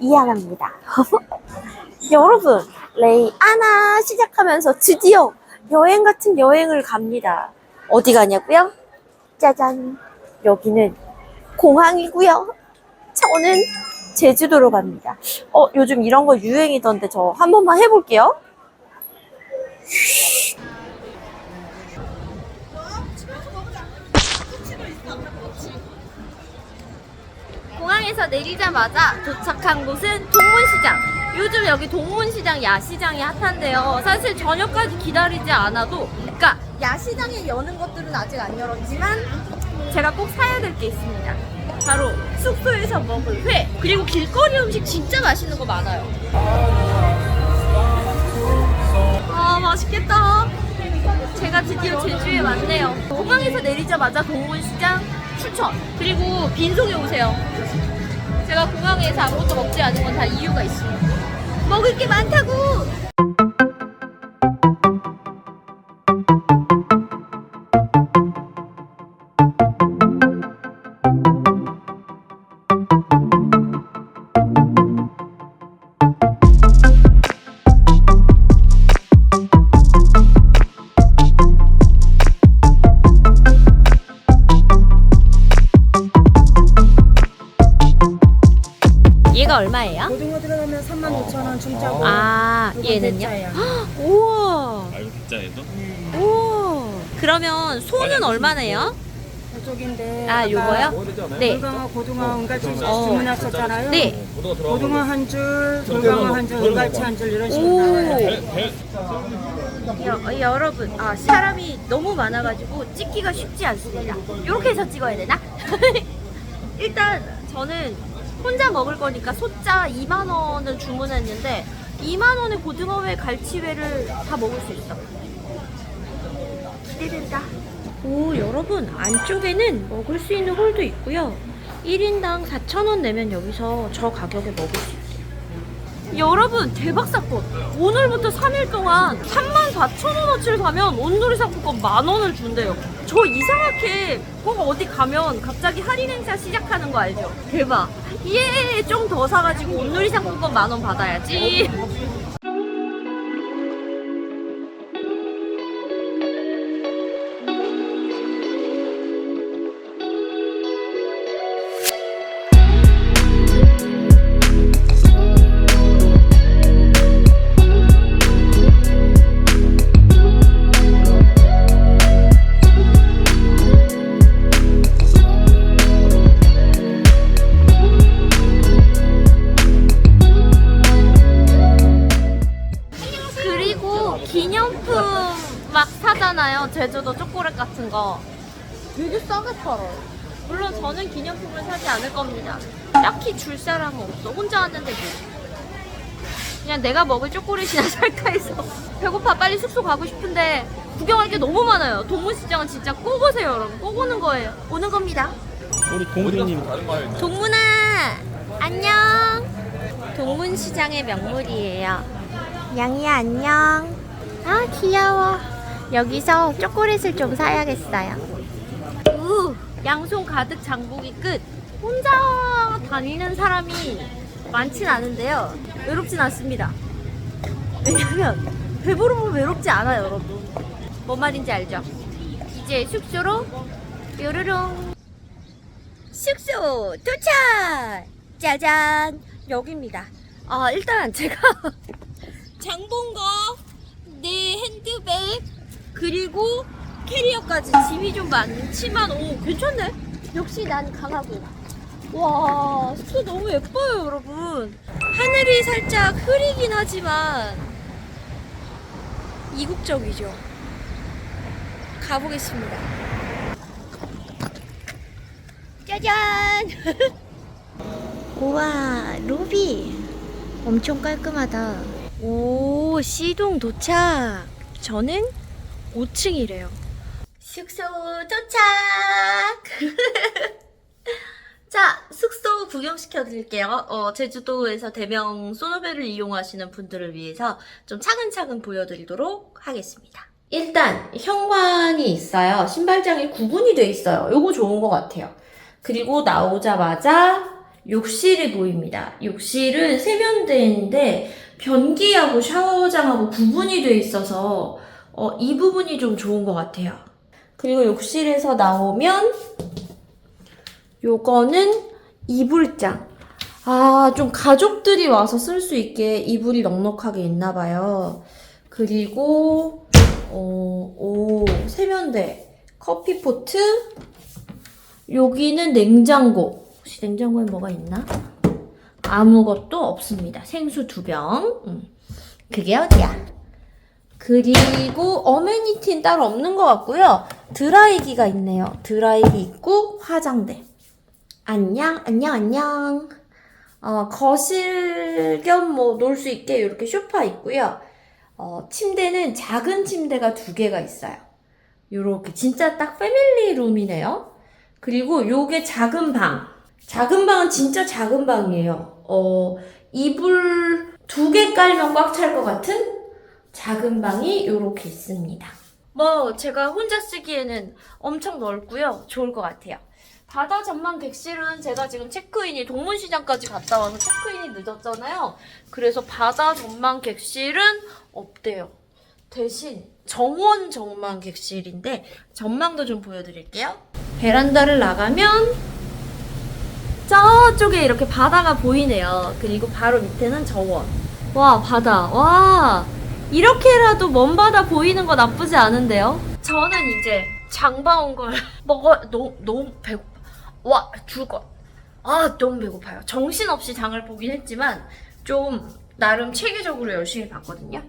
이하나입니다. 여러분, 레이 아나 시작하면서 드디어 여행 같은 여행을 갑니다. 어디 가냐고요? 짜잔. 여기는 공항이고요. 저는 제주도로 갑니다. 어, 요즘 이런 거 유행이던데 저 한 번만 해볼게요. 공항에서 내리자마자 도착한 곳은 동문시장. 요즘 여기 동문시장 야시장이 핫한데요. 사실 저녁까지 기다리지 않아도, 그러니까 야시장에 여는 것들은 아직 안 열었지만 제가 꼭 사야 될 게 있습니다. 바로 숙소에서 먹을 회 그리고 길거리 음식 진짜 맛있는 거 많아요. 아 맛있겠다. 제가 드디어 제주에 왔네요. 공항에서 내리자마자 동문시장 추천. 그리고 빈속에 오세요. 제가 공항에서 아무것도 먹지 않은 건 다 이유가 있습니다. 먹을 게 많다고. 진짜에서? 우와. 그러면 소는 얼마네요? 저쪽인데 아 요거요? 네. 돌강어, 고등어, 은갈치 어. 주문하셨잖아요. 네. 고등어 한 줄, 돌강어 한 줄, 은갈치 한 줄 이런 식으로 나와요. 여, 여러분, 아, 사람이 너무 많아가지고 찍기가 쉽지 않습니다. 이렇게 해서 찍어야 되나? 일단 저는 혼자 먹을 거니까 소짜 2만 원을 주문했는데 2만 원에 고등어회, 갈치회를 다 먹을 수 있어. 기대된다. 오, 여러분 안쪽에는 먹을 수 있는 홀도 있고요. 1인당 4,000원 내면 여기서 저 가격에 먹을 수 있어요. 여러분 대박 사건 오늘부터 3일 동안 34,000원어치를 사면 온누리 상품권 만 원을 준대요 저 이상하게 꼭 어디 가면 갑자기 할인 행사 시작하는 거 알죠? 대박 예 좀 더 사가지고 온누리 상품권 만원 받아야지 기념품 막 사잖아요. 제주도 초콜릿 같은 거. 되게 싸게 팔아요. 물론 저는 기념품을 사지 않을 겁니다. 딱히 줄 사람은 없어. 혼자 왔는데 뭐. 그냥 내가 먹을 초콜릿이나 살까 해서 배고파. 빨리 숙소 가고 싶은데 구경할 게 너무 많아요. 동문시장은 진짜 꼭 오세요 여러분. 꼭 오는 거예요. 오는 겁니다. 우리 다른 알네. 동문아 안녕. 동문시장의 명물이에요. 양이야 안녕 아 귀여워. 여기서 초콜릿을 좀 사야겠어요. 우 양손 가득 장보기 끝. 혼자 다니는 사람이 많진 않은데요. 외롭진 않습니다. 왜냐면 배부르면 외롭지 않아요 여러분. 뭔 말인지 알죠? 이제 숙소로 뾰로롱. 숙소 도착! 짜잔! 여기입니다. 아, 일단 제가 장본 거, 내 핸드백, 그리고 캐리어까지 짐이 좀 많지만, 오, 괜찮네? 역시 난 강하고. 와, 숙소 너무 예뻐요, 여러분. 하늘이 살짝 흐리긴 하지만, 이국적이죠. 가보겠습니다. 짜잔! 우와, 로비. 엄청 깔끔하다. 오, 시동 도착. 저는 5층이래요. 숙소 도착! 자, 숙소 구경시켜 드릴게요. 어, 제주도에서 대명 소노벨을 이용하시는 분들을 위해서 좀 차근차근 보여드리도록 하겠습니다. 일단, 현관이 있어요. 신발장이 구분이 돼 있어요. 요거 좋은 것 같아요. 그리고 나오자마자 욕실이 보입니다. 욕실은 세면대인데 변기하고 샤워장하고 구분이 돼 있어서 어, 이 부분이 좀 좋은 것 같아요. 그리고 욕실에서 나오면 요거는 이불장. 아, 좀 가족들이 와서 쓸 수 있게 이불이 넉넉하게 있나 봐요. 그리고 어, 오, 세면대, 커피포트, 여기는 냉장고. 혹시 냉장고에 뭐가 있나? 아무것도 없습니다. 생수 두 병. 음. 그게 어디야? 그리고 어메니티는 따로 없는 것 같고요. 드라이기가 있네요. 드라이기 있고 화장대. 안녕, 안녕, 안녕. 어, 거실 겸 뭐 놀 수 있게 이렇게 소파 있고요. 어, 침대는 작은 침대가 두 개가 있어요. 요렇게 진짜 딱 패밀리 룸이네요. 그리고 요게 작은 방. 작은 방은 진짜 작은 방이에요. 어, 이불 두 개 깔면 꽉 찰 것 같은 작은 방이 요렇게 있습니다. 뭐 제가 혼자 쓰기에는 엄청 넓고요. 좋을 것 같아요. 바다 전망 객실은 제가 지금 체크인이 동문시장까지 갔다 와서 체크인이 늦었잖아요. 그래서 바다 전망 객실은 없대요. 대신 정원 전망 객실인데 전망도 좀 보여드릴게요. 베란다를 나가면 저쪽에 이렇게 바다가 보이네요. 그리고 바로 밑에는 정원. 와 바다. 와 이렇게라도 먼 바다 보이는 거 나쁘지 않은데요. 저는 이제 장봐 온 걸 먹어 너무 너무 배고파. 와 죽을. 아 너무 배고파요. 정신 없이 장을 보긴 했지만 좀 나름 체계적으로 열심히 봤거든요.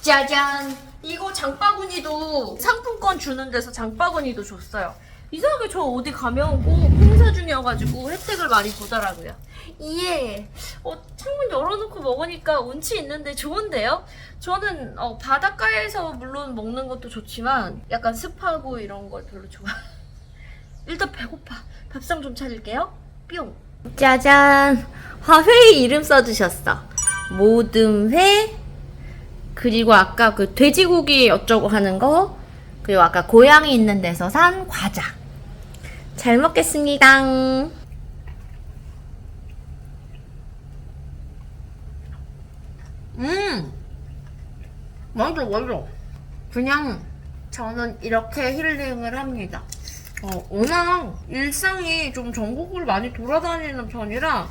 짜잔! 이거 장바구니도 상품권 주는 데서 장바구니도 줬어요. 이상하게 저 어디 가면 꼭 행사 중이어가지고 혜택을 많이 보더라고요. 예. 어, 창문 열어놓고 먹으니까 운치 있는데 좋은데요? 저는 어, 바닷가에서 물론 먹는 것도 좋지만 약간 습하고 이런 걸 별로 좋아. 일단 배고파. 밥상 좀 차릴게요. 뿅. 짜잔. 화회 이름 써주셨어. 모듬회. 그리고 아까 그 돼지고기 어쩌고 하는 거. 그리고 아까 고양이 있는 데서 산 과자. 잘 먹겠습니다. 음! 맛있어, 맛있어. 그냥 저는 이렇게 힐링을 합니다. 어, 워낙 일상이 좀 전국을 많이 돌아다니는 편이라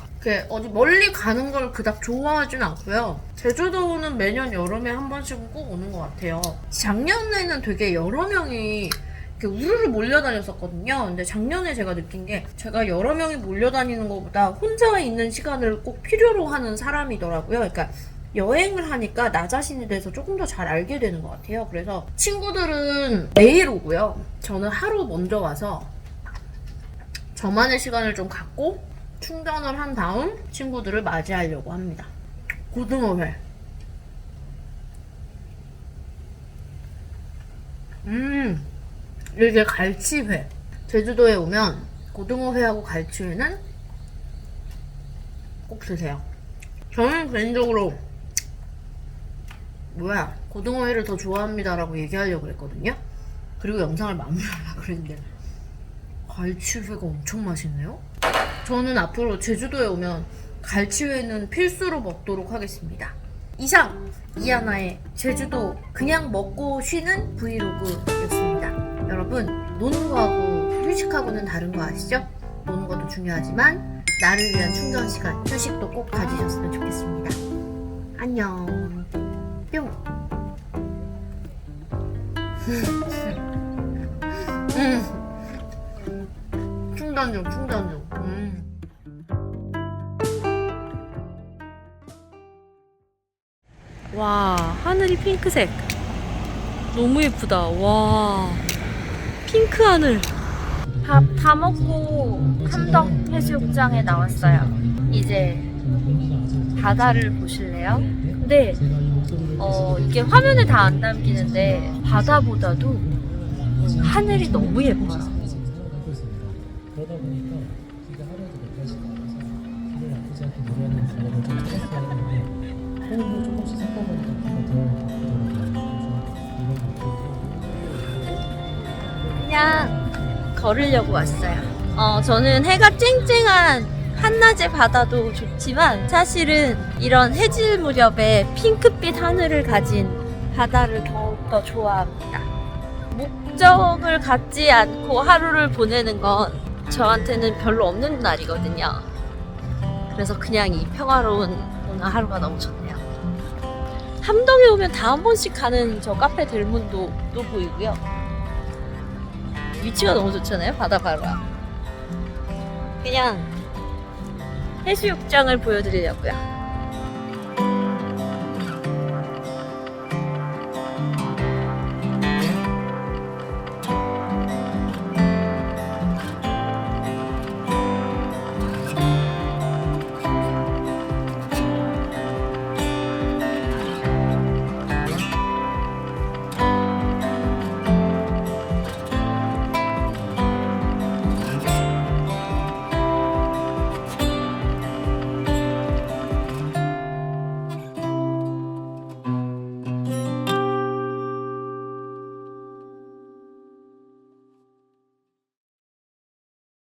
어디 멀리 가는 걸 그닥 좋아하진 않고요. 제주도는 매년 여름에 한 번씩은 꼭 오는 것 같아요. 작년에는 되게 여러 명이 이렇게 우르르 몰려다녔었거든요. 근데 작년에 제가 느낀 게 제가 여러 명이 몰려다니는 것보다 혼자 있는 시간을 꼭 필요로 하는 사람이더라고요. 그러니까 여행을 하니까 나 자신에 대해서 조금 더 잘 알게 되는 것 같아요. 그래서 친구들은 매일 오고요. 저는 하루 먼저 와서 저만의 시간을 좀 갖고 충전을 한 다음 친구들을 맞이하려고 합니다. 고등어회. 음, 이게 갈치회. 제주도에 오면 고등어회하고 갈치회는 꼭 드세요. 저는 개인적으로 뭐야 고등어회를 더 좋아합니다라고 얘기하려고 했거든요. 그리고 영상을 마무리하려고 그랬는데 갈치회가 엄청 맛있네요. 저는 앞으로 제주도에 오면 갈치회는 필수로 먹도록 하겠습니다. 이상 이하나의 제주도 그냥 먹고 쉬는 브이로그였습니다. 여러분 노는 거하고 휴식하고는 다른 거 아시죠? 노는 것도 중요하지만 나를 위한 충전 시간, 휴식도 꼭 가지셨으면 좋겠습니다. 안녕. 뿅. 음. 충전 중, 충전 중. 음. 와, 하늘이 핑크색. 너무 예쁘다. 와. 핑크 하늘. 밥 다 먹고 함덕 해수욕장에 나왔어요. 이제 바다를 보실래요? 근데 어, 이게 화면에 다 안 담기는데 바다보다도 하늘이 너무 예뻐요. 그러다 보니까 하루에도 몇 가지가 나와서 기분 나쁘지 않게 노래하는 가격을 걸으려고 왔어요. 어, 저는 해가 쨍쨍한 한낮의 바다도 좋지만 사실은 이런 해질 무렵에 핑크빛 하늘을 가진 바다를 더욱더 좋아합니다. 목적을 갖지 않고 하루를 보내는 건 저한테는 별로 없는 날이거든요. 그래서 그냥 이 평화로운 오늘 하루가 너무 좋네요. 함덕에 오면 다 한 번씩 가는 저 카페 들문도 또 보이고요. 위치가 너무 좋잖아요. 바다 바로 앞. 그냥 해수욕장을 보여드리려고요.